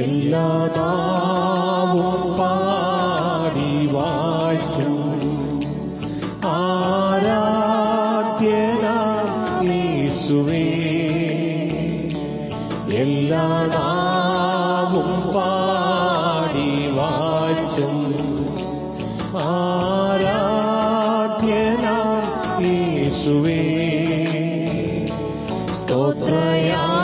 എല്ലാ നാവും പാടി വാഴ്ത്തും ആരാധ്യനാം യേശുവേ എല്ലാ നാവും പാടി വാഴ്ത്തും ആരാധ്യനാം യേശുവേ സ്തോത്രയാഗം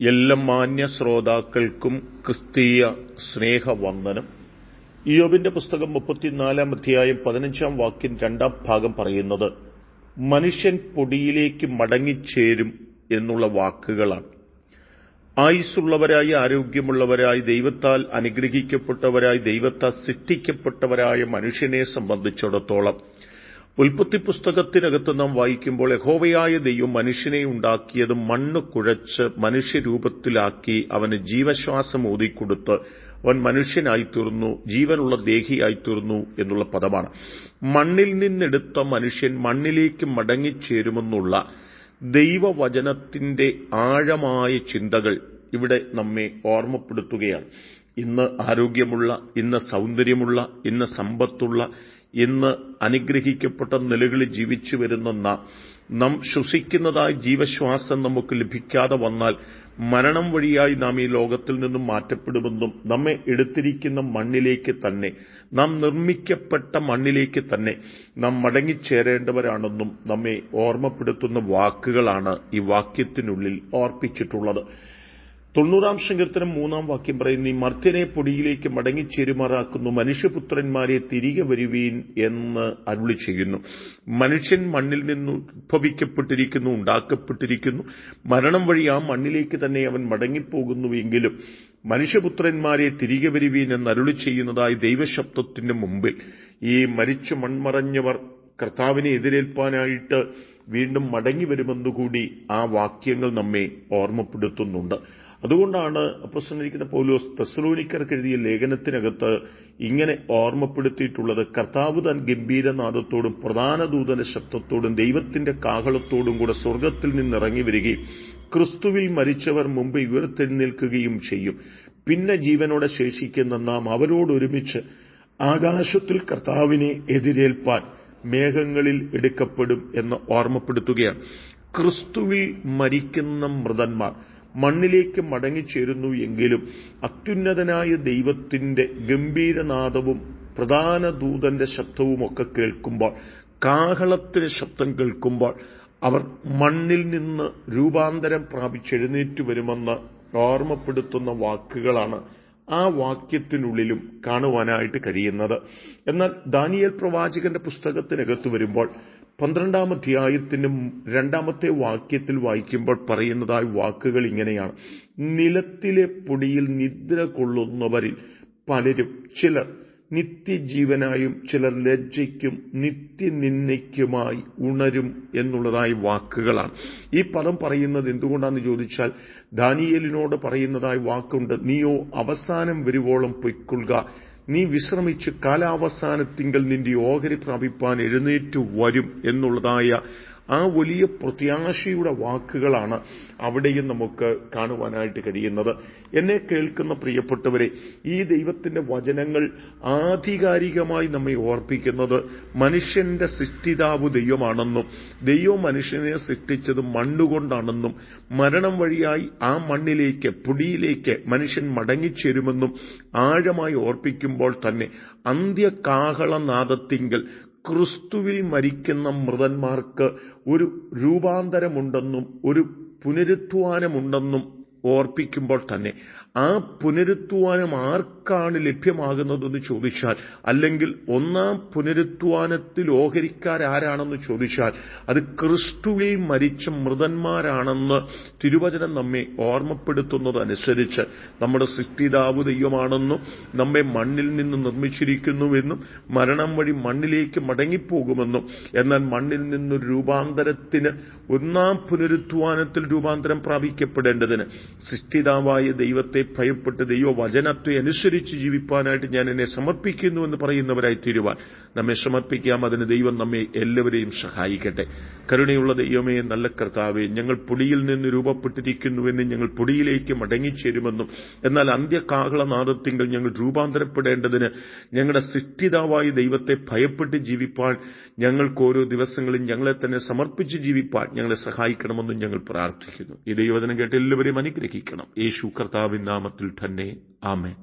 എല്ലാ മാന്യ ശ്രോതാക്കൾക്കും ക്രിസ്തീയ സ്നേഹവന്ദനം. ഇയോബിന്റെ പുസ്തകം മുപ്പത്തിനാലാം അധ്യായം പതിനഞ്ചാം വാക്യം രണ്ടാം ഭാഗം പറയുന്നത് മനുഷ്യൻ പൊടിയിലേക്ക് മടങ്ങിച്ചേരും എന്നുള്ള വാക്കുകളാണ്. ആയുസ്സുള്ളവരായി ആരോഗ്യമുള്ളവരായി ദൈവത്താൽ അനുഗ്രഹിക്കപ്പെട്ടവരായി ദൈവത്താൽ സൃഷ്ടിക്കപ്പെട്ടവരായ മനുഷ്യനെ സംബന്ധിച്ചിടത്തോളം ഉൽപ്പത്തി പുസ്തകത്തിനകത്ത് നാം വായിക്കുമ്പോൾ യഹോവയായ ദൈവം മനുഷ്യനെ ഉണ്ടാക്കിയത് മണ്ണ് കുഴച്ച് മനുഷ്യരൂപത്തിലാക്കി അവന് ജീവശ്വാസം ഊതിക്കൊടുത്ത് അവൻ മനുഷ്യനായി തീർന്നു ജീവനുള്ള ദേഹിയായി തീർന്നു എന്നുള്ള പദമാണ്. മണ്ണിൽ നിന്നെടുത്ത മനുഷ്യൻ മണ്ണിലേക്ക് മടങ്ങിച്ചേരുമെന്നുള്ള ദൈവവചനത്തിന്റെ ആഴമായ ചിന്തകൾ ഇവിടെ നമ്മെ ഓർമ്മപ്പെടുത്തുകയാണ്. ഇന്ന് ആരോഗ്യമുള്ള ഇന്ന് സൗന്ദര്യമുള്ള ഇന്ന് സമ്പത്തുള്ള ഇന്ന് അനുഗ്രഹിക്കപ്പെട്ട നിലകളിൽ ജീവിച്ചു വരുന്ന നാം ശ്വസിക്കുന്നതായി ജീവശ്വാസം നമുക്ക് ലഭിക്കാതെ വന്നാൽ മരണം വഴിയായി നാം ഈ ലോകത്തിൽ നിന്നും മാറ്റപ്പെടുമെന്നും നമ്മെ എടുത്തിരിക്കുന്ന മണ്ണിലേക്ക് തന്നെ നാം നിർമ്മിക്കപ്പെട്ട മണ്ണിലേക്ക് തന്നെ നാം മടങ്ങിച്ചേരേണ്ടവരാണെന്നും നമ്മെ ഓർമ്മപ്പെടുത്തുന്ന വാക്കുകളാണ് ഈ വാക്യത്തിനുള്ളിൽ ഓർപ്പിച്ചിട്ടുള്ളത്. തൊണ്ണൂറാം സങ്കീർത്തനം മൂന്നാം വാക്യം പറയുന്നു ഈ മർത്യനെ പൊടിയിലേക്ക് മടങ്ങിച്ചേരുമാറാക്കുന്നു മനുഷ്യപുത്രന്മാരെ തിരികെ വരുവീൻ എന്ന് അരുളി ചെയ്യുന്നു. മനുഷ്യൻ മണ്ണിൽ നിന്ന് ഉദ്ഭവിക്കപ്പെട്ടിരിക്കുന്നു ഉണ്ടാക്കപ്പെട്ടിരിക്കുന്നു. മരണം വഴി ആ മണ്ണിലേക്ക് തന്നെ അവൻ മടങ്ങിപ്പോകുന്നുവെങ്കിലും മനുഷ്യപുത്രന്മാരെ തിരികെ വരുവീൻ എന്ന് അരുളി ചെയ്യുന്നതായി ദൈവശബ്ദത്തിന്റെ മുമ്പിൽ. ഈ മരിച്ചു മൺമറഞ്ഞവർ കർത്താവിനെ എതിരേൽപ്പാനായിട്ട് വീണ്ടും മടങ്ങി വരുമെന്നുകൂടി ആ വാക്യങ്ങൾ നമ്മെ ഓർമ്മപ്പെടുത്തുന്നുണ്ട്. അതുകൊണ്ടാണ് അപ്പസ്വനിരിക്കുന്ന പൗലോസ് തെസ്സലോനിക്കർക്ക് എഴുതിയ ലേഖനത്തിനകത്ത് ഇങ്ങനെ ഓർമ്മപ്പെടുത്തിയിട്ടുള്ളത്. കർത്താവ് താൻ ഗംഭീരനാഥത്തോടും പ്രധാന ദൂതന്റെ ശബ്ദത്തോടും ദൈവത്തിന്റെ കാഹളത്തോടും കൂടെ സ്വർഗത്തിൽ നിന്നിറങ്ങി വരികയും ക്രിസ്തുവിൽ മരിച്ചവർ മുമ്പ് ഉയർത്തെഴുന്നേൽക്കുകയും ചെയ്യും. പിന്നെ ജീവനോടെ ശേഷിക്കുന്ന നാം അവരോടൊരുമിച്ച് ആകാശത്തിൽ കർത്താവിനെ എതിരേൽപ്പാൻ മേഘങ്ങളിൽ എടുക്കപ്പെടും എന്ന് ഓർമ്മപ്പെടുത്തുകയാണ്. ക്രിസ്തുവിൽ മരിക്കുന്ന മൃതന്മാർ മണ്ണിലേക്ക് മടങ്ങിച്ചേരുന്നു എങ്കിലും അത്യുന്നതനായ ദൈവത്തിന്റെ ഗംഭീരനാദവും പ്രധാന ദൂതന്റെ ശബ്ദവുമൊക്കെ കേൾക്കുമ്പോൾ കാഹളത്തിന് ശബ്ദം കേൾക്കുമ്പോൾ അവർ മണ്ണിൽ നിന്ന് രൂപാന്തരം പ്രാപിച്ചെഴുന്നേറ്റ് വരുമെന്ന് ഓർമ്മപ്പെടുത്തുന്ന വാക്കുകളാണ് ആ വാക്യത്തിനുള്ളിലും കാണുവാനായിട്ട് കഴിയുന്നത്. എന്നാൽ ദാനിയൽ പ്രവാചകന്റെ പുസ്തകത്തിനകത്ത് വരുമ്പോൾ പന്ത്രണ്ടാം അധ്യായത്തിനും രണ്ടാമത്തെ വാക്യത്തിൽ വായിക്കുമ്പോൾ പറയുന്നതായ വാക്കുകൾ ഇങ്ങനെയാണ്. നിലത്തിലെ പൊടിയിൽ നിദ്ര കൊള്ളുന്നവരിൽ പലരും ചിലർ നിത്യജീവനായും ചിലർ ലജ്ജയ്ക്കും നിത്യനിന്ദയ്ക്കുമായി ഉണരും എന്നുള്ളതായ വാക്കുകളാണ്. ഈ പദം പറയുന്നത് എന്തുകൊണ്ടാണെന്ന് ചോദിച്ചാൽ ദാനിയേലിനോട് പറയുന്നതായ വാക്കുണ്ട് നീയോ അവസാനം വരുവോളം പൊയ്ക്കൊള്ളുക. നീ വിശ്രമിച്ച് കാലാവസാനത്തിങ്കൽ നിന്റെ ഓഹരി പ്രാപിപ്പാൻ എഴുന്നേറ്റു വരും എന്നുള്ളതായ ആ വലിയ പ്രത്യാശയുടെ വാക്കുകളാണ് അവിടെയും നമുക്ക് കാണുവാനായിട്ട് കഴിയുന്നത്. എന്നെ കേൾക്കുന്ന പ്രിയപ്പെട്ടവരെ ഈ ദൈവത്തിന്റെ വചനങ്ങൾ ആധികാരികമായി നമ്മെ ഓർപ്പിക്കുന്നത് മനുഷ്യന്റെ സൃഷ്ടിതാവ് ദൈവമാണെന്നും ദൈവം മനുഷ്യനെ സൃഷ്ടിച്ചത് മണ്ണുകൊണ്ടാണെന്നും മരണം വഴിയായി ആ മണ്ണിലേക്ക് പൊടിയിലേക്ക് മനുഷ്യൻ മടങ്ങിച്ചേരുമെന്നും ആഴമായി ഓർപ്പിക്കുമ്പോൾ തന്നെ അന്ത്യകാഹളനാദത്തിങ്കൽ ക്രിസ്തുവിൽ മരിക്കുന്ന മൃതന്മാർക്ക് ഒരു രൂപാന്തരമുണ്ടെന്നും ഒരു പുനരുത്ഥാനമുണ്ടെന്നും ഓർപ്പിക്കുമ്പോൾ തന്നെ ആ പുനരുത്വാനം ആർക്കാണ് ലഭ്യമാകുന്നതെന്ന് ചോദിച്ചാൽ അല്ലെങ്കിൽ ഒന്നാം പുനരുത്വാനത്തിൽ ഓഹരിക്കാരാരാണെന്ന് ചോദിച്ചാൽ അത് ക്രിസ്തുവിൽ മരിച്ച മൃതന്മാരാണെന്ന് തിരുവചനം നമ്മെ ഓർമ്മപ്പെടുത്തുന്നതനുസരിച്ച് നമ്മുടെ സൃഷ്ടിതാവ് ദൈവമാണെന്നും നമ്മെ മണ്ണിൽ നിന്ന് നിർമ്മിച്ചിരിക്കുന്നുവെന്നും മരണം വഴി മണ്ണിലേക്ക് മടങ്ങിപ്പോകുമെന്നും എന്നാൽ മണ്ണിൽ നിന്നൊരു രൂപാന്തരത്തിന് ഒന്നാം പുനരുത്വാനത്തിൽ രൂപാന്തരം പ്രാപിക്കപ്പെടേണ്ടതിന് സൃഷ്ടിതാവായ ദൈവത്തെ ഭയപ്പെട്ട് ദൈവവചനത്തെ അനുസരിച്ച് ജീവിപ്പാനായിട്ട് ഞാൻ എന്നെ സമർപ്പിക്കുന്നു എന്ന് പറയുന്നവരായി തീരുവാൻ നമ്മെ സമർപ്പിക്കാം. അതിന് ദൈവം നമ്മെ എല്ലാവരെയും സഹായിക്കട്ടെ. കരുണയുള്ള ദൈവമേ നല്ല കർത്താവേ ഞങ്ങൾ പൊടിയിൽ നിന്ന് രൂപപ്പെട്ടിരിക്കുന്നുവെന്നും ഞങ്ങൾ പൊടിയിലേക്ക് മടങ്ങിച്ചേരുമെന്നും എന്നാൽ അന്ത്യകാഹളനാദത്തിങ്കിൽ ഞങ്ങൾ രൂപാന്തരപ്പെടേണ്ടതിന് ഞങ്ങളുടെ സൃഷ്ടിതാവായ ദൈവത്തെ ഭയപ്പെട്ട് ജീവിപ്പാൻ ഞങ്ങൾക്ക് ഓരോ ദിവസങ്ങളിൽ ഞങ്ങളെ തന്നെ സമർപ്പിച്ച് ജീവിപ്പാൻ ഞങ്ങളെ സഹായിക്കണമെന്നും ഞങ്ങൾ പ്രാർത്ഥിക്കുന്നു. ഈ ദൈവവചനം കേട്ട് എല്ലാവരെയും അനുഗ്രഹിക്കണം. യേശു കർത്താവിൻ നാമത്തിൽ തന്നെ. ആമേ